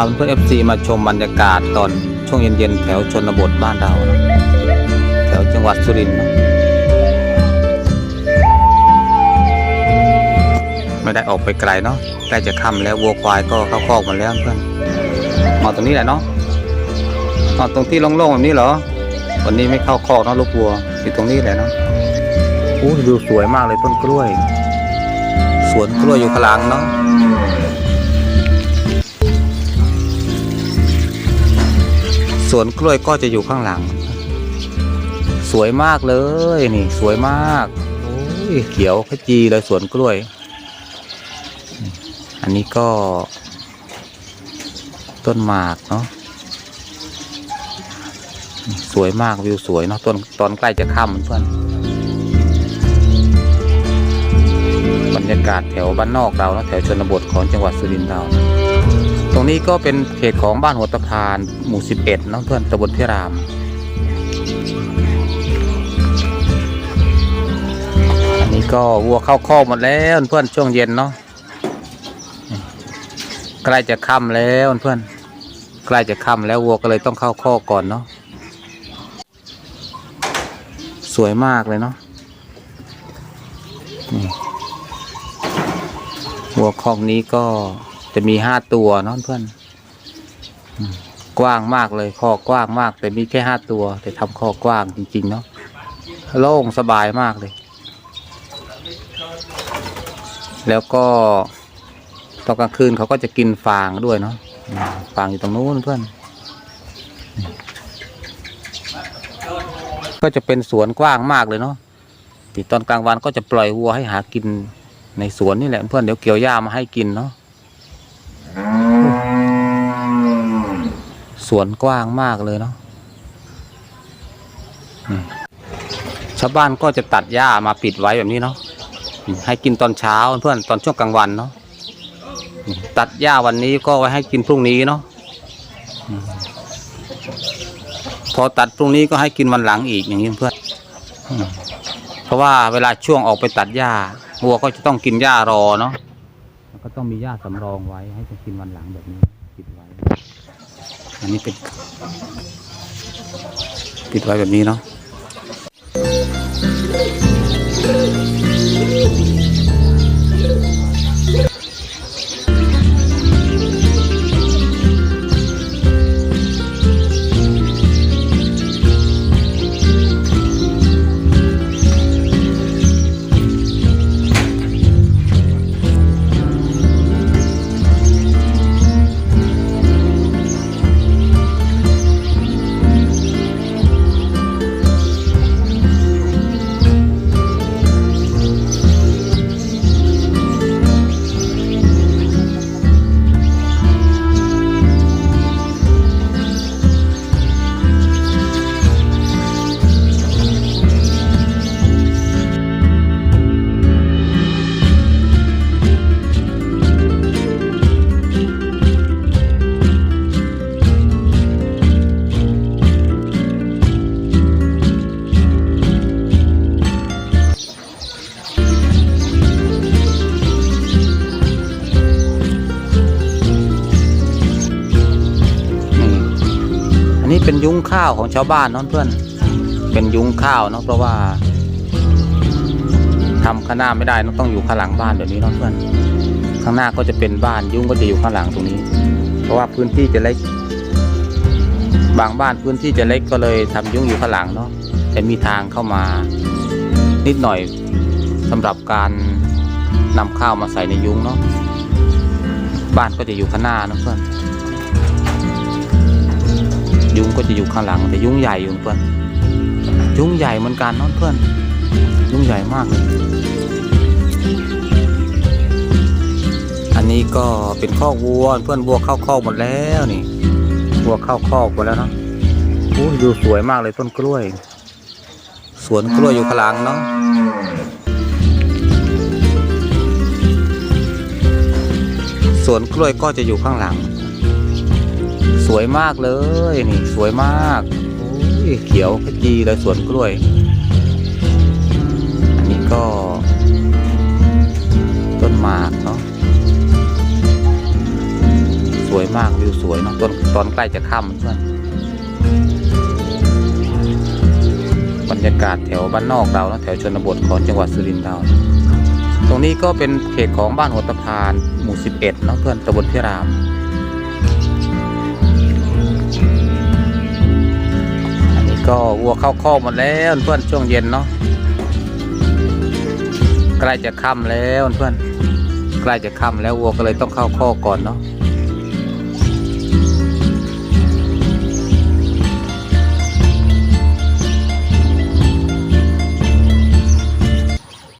าเพื่อนเอฟซีมาชมบรรยากาศตอนช่วงเย็นๆแถวชนบทบ้านเรานะแถวจังหวัดสุรินทร์เนะไม่ได้ออกไปไกลเนาะใกล้จะค่ำแล้ววัวควายก็เข้าคอกหมดแล้วเพื่อนมาตรงนี้แหละเนาะมาตรงที่โล่งๆแบบนี้เหรอวันนี้ไม่เข้าคอกเนาะลูกวัวอยู่ตรงนี้แหละเนาะอู้ดูสวยมากเลยต้นกล้วย สวนกล้วยอยู่ข้างหลังเนาะ สวนกล้วยก็จะอยู่ข้างหลัง สวยมากเลยนี่ สวยมากโอ้ยเขียวขจีเลยสวนกล้วย อันนี้ก็ ต้นหมากเนาะสวยมากวิวสวยเนาะต้นตอนใกล้จะค่ำเพื่อนบรรยากาศแถวบ้านนอกเราเนาะแถวชนบทของจังหวัดสุรินทร์เราต รงนี้ก็เป็นเขตของบ้านหัวตะพาน หมู่ 11เน้องเพื่อนตำบลพิราม อันนี้ก็วัวเข้าคอกหมดแล้วเพื่อนช่วงเย็นเนาะ ใกล้จะค่ำแล้วเพื่อน ใกล้จะค่ำแล้ววัวก็เลยต้องเข้าคอกก่อนเนาะ สวยมากเลยเนาะวัวคอกนี้ก็ จะมีห้าตัวเนาะเพื่อนกว้างมากเลยคอกว้างมาก แต่มีแค่ห้าตัว แต่ทำคอกว้างจริงๆเนาะโล่งสบายมากเลย แล้วก็ตอนกลางคืนเขาก็จะกินฟางด้วยเนาะฟางอยู่ตรงนู้นเพื่อน ก็จะเป็นสวนกว้างมากเลยเนาะที่ตอนกลางวันก็จะปล่อยวัวให้หากินในสวนนี่แหละเพื่อนเดี๋ยวเกี่ยวหญ้ามาให้กินเนาะ สวนกว้างมากเลยเนาะชาวบ้านก็จะตัดหญ้ามาปิดไว้แบบนี้เนาะให้กินตอนเช้าเพื่อนตอนช่วงกลางวันเนาะตัดหญ้าวันนี้ก็ไว้ให้กินพรุ่งนี้เนาะพอตัดพรุ่งนี้ก็ให้กินวันหลังอีกอย่างนี้เพื่อนเพราะว่าเวลาช่วงออกไปตัดหญ้าวัวก็จะต้องกินหญ้ารอเนาะก็ต้องมีหญ้าสำรองไว้ให้จะกินวันหลังแบบนี้ปิดไว้ อันนี้เปิดปิดไว้แบบนี้เนาะ นนี้เป็นยุ้งข้าวของชาวบ้านเนาะเพื่อน เป็นยุ้งข้าวเนาะเพราะว่าทำข้างหน้าไม่ได้เนอะต้องอยู่ข้างหลังบ้านแบบนี้เนาะเพื่อน ข้างหน้าก็จะเป็นบ้านยุ้งก็จะอยู่ข้างหลังตรงนี้ เพราะว่าพื้นที่จะเล็ก บางบ้านพื้นที่จะเล็กก็เลยทำยุ้งอยู่ข้างหลังเนาะแต่มีทางเข้ามา นิดหน่อยสำหรับการนำข้าวมาใส่ในยุ้งเนาะบ้านก็จะอยู่ข้างหน้าเนอะเพื่อน ยุงก็จะอยู่ข้างหลัง แต่ยุงใหญ่อยู่เพื่อนยุงใหญ่เหมือนกันเนอะเพื่อน ยุงใหญ่มากเลยอันนี้ก็เป็นคอกวัวเพื่อนวัวเข้าคอหมดแล้วนี่วัวเข้าคอหมดแล้วเนาะอู้ดูสวยมากเลยต้นกล้วย สวนกล้วยอยู่ข้างหลังเนาะสวนกล้วยก็จะอยู่ข้างหลัง วยมากเลยนี่สวยมากโอ้ยเขียวขจีเลยสวนกล้วย อันนี้ก็ ต้นหมากเนาะสวยมากวิวสวยเนาะตอนตอนใกล้จะค่ำเพื่อนบรรยากาศแถวบ้านนอกเราเนาะแถวชนบทของจังหวัดสุรินทร์เรา ตรงนี้ก็เป็นเขตของบ้านหัวตะพาน หมู่ 11เนาะเพื่อนตำบลพิราม ก็วัวเข้าคอกหมดแล้วเพื่อนช่วงเย็นเนาะใกล้จะค่ำแล้วเพื่อนใกล้จะค่ำแล้ววัวก็เลยต้องเข้าคอกก่อนเนาะ